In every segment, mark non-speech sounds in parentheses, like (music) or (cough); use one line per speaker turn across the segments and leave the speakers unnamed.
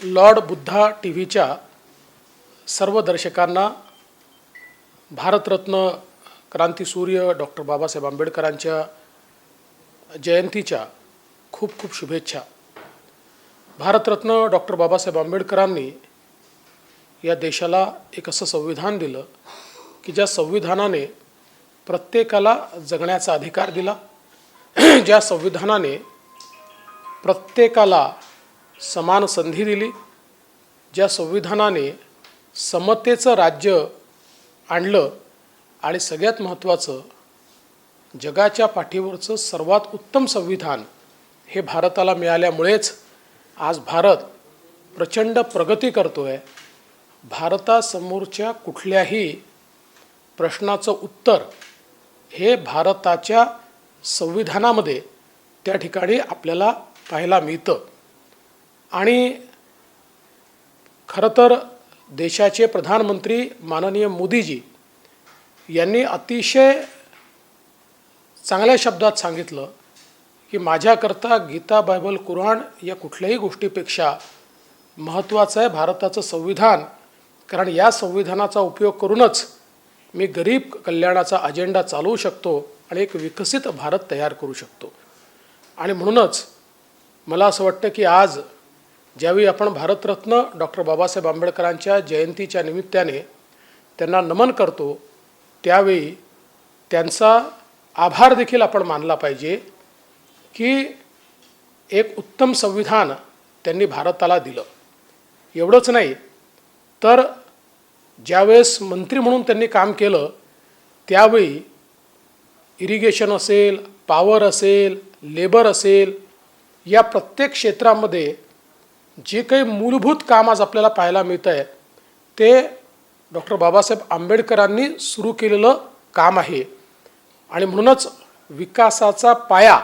Lord Buddha T व्हीच्या सर्व दर्शकांना भारतरत्न क्रांतीसूर्य डॉक्टर बाबासाहेब आंबेडकरांच्या जयंतीच्या खूप खूप शुभेच्छा. भारतरत्न डॉक्टर बाबासाहेब आंबेडकरांनी या देशाला एक असं संविधान दिलं की ज्या संविधानाने प्रत्येकाला जगण्याचा अधिकार दिला (clears throat) ज्या संविधानाने प्रत्येकाला समान संधी दिली ज्या संविधानाने समतेचं राज्य आणलं आणि सगळ्यात महत्त्वाचं जगाच्या पाठीवरचं सर्वात उत्तम संविधान हे भारताला मिळाल्यामुळेच आज भारत प्रचंड प्रगती करतो आहे भारतासमोरच्या कुठल्याही प्रश्नाचं उत्तर हे भारताच्या संविधानामध्ये त्या ठिकाणी आपल्याला पाहायला मिळतं. आणि खरं तर देशाचे प्रधानमंत्री माननीय मोदीजी यांनी अतिशय चांगल्या शब्दात सांगितलं की माझ्याकरता गीता बायबल कुराण या कुठल्याही गोष्टीपेक्षा महत्त्वाचं आहे भारताचं संविधान. कारण या संविधानाचा उपयोग करूनच मी गरीब कल्याणाचा अजेंडा चालवू शकतो आणि एक विकसित भारत तयार करू शकतो. आणि म्हणूनच मला असं वाटतं की आज ज्यावेळी आपण भारतरत्न डॉक्टर बाबासाहेब आंबेडकरांच्या जयंतीच्या निमित्ताने त्यांना नमन करतो त्यावेळी त्यांचा आभार देखील आपण मानला पाहिजे की एक उत्तम संविधान त्यांनी भारताला दिलं. एवढंच नाही तर ज्यावेळेस मंत्री म्हणून त्यांनी काम केलं त्यावेळी इरिगेशन असेल पावर असेल लेबर असेल या प्रत्येक क्षेत्रामध्ये जे काही मूलभूत काम आज आपल्याला पाहायला मिळतं आहे ते डॉक्टर बाबासाहेब आंबेडकरांनी सुरू केलेलं काम आहे. आणि म्हणूनच विकासाचा पाया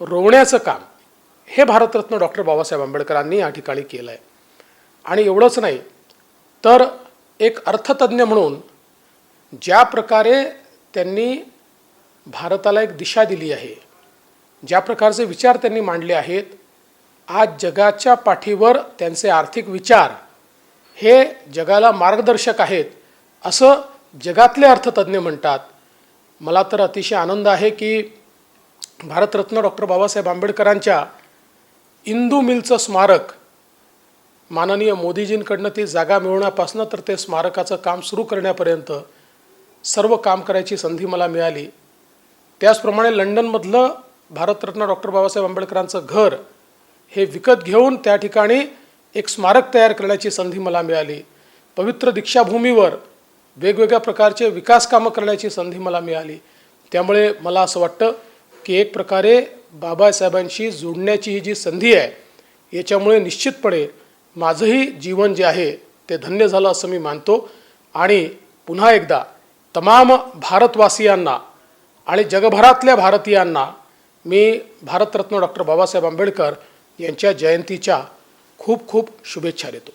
रोवण्याचं काम हे भारतरत्न डॉक्टर बाबासाहेब आंबेडकरांनी या ठिकाणी केलं आहे आणि एवढंच नाही तर एक अर्थतज्ज्ञ म्हणून ज्या प्रकारे त्यांनी भारताला एक दिशा दिली आहे ज्या प्रकारचे विचार त्यांनी मांडले आहेत आज जगाच्या पाठीवर त्यांचे आर्थिक विचार हे जगाला मार्गदर्शक आहेत असं जगातले अर्थतज्ज्ञ म्हणतात. मला तर अतिशय आनंद आहे की भारतरत्न डॉक्टर बाबासाहेब आंबेडकरांच्या इंदू मिलचं स्मारक माननीय मोदीजींकडनं ती जागा मिळवण्यापासून तर ते स्मारकाचं काम सुरू करण्यापर्यंत सर्व काम करायची संधी मला मिळाली. त्याचप्रमाणे लंडनमधलं भारतरत्न डॉक्टर बाबासाहेब आंबेडकरांचं घर हे विकत घेऊन त्या ठिकाणी एक स्मारक तयार करण्याची संधी मला मिळाली. पवित्र दीक्षाभूमीवर वेगवेगळ्या प्रकारचे विकास कामं करण्याची संधी मला मिळाली. त्यामुळे मला असं वाटतं की एक प्रकारे बाबासाहेबांशी जोडण्याची ही जी संधी आहे याच्यामुळे निश्चितपणे माझंही जीवन जे आहे ते धन्य झालं असं मी मानतो. आणि पुन्हा एकदा तमाम भारतवासियांना आणि जगभरातल्या भारतीयांना मी भारतरत्न डॉक्टर बाबासाहेब आंबेडकर यांच्या जयंतीच्या खूप खूप शुभेच्छा देतो.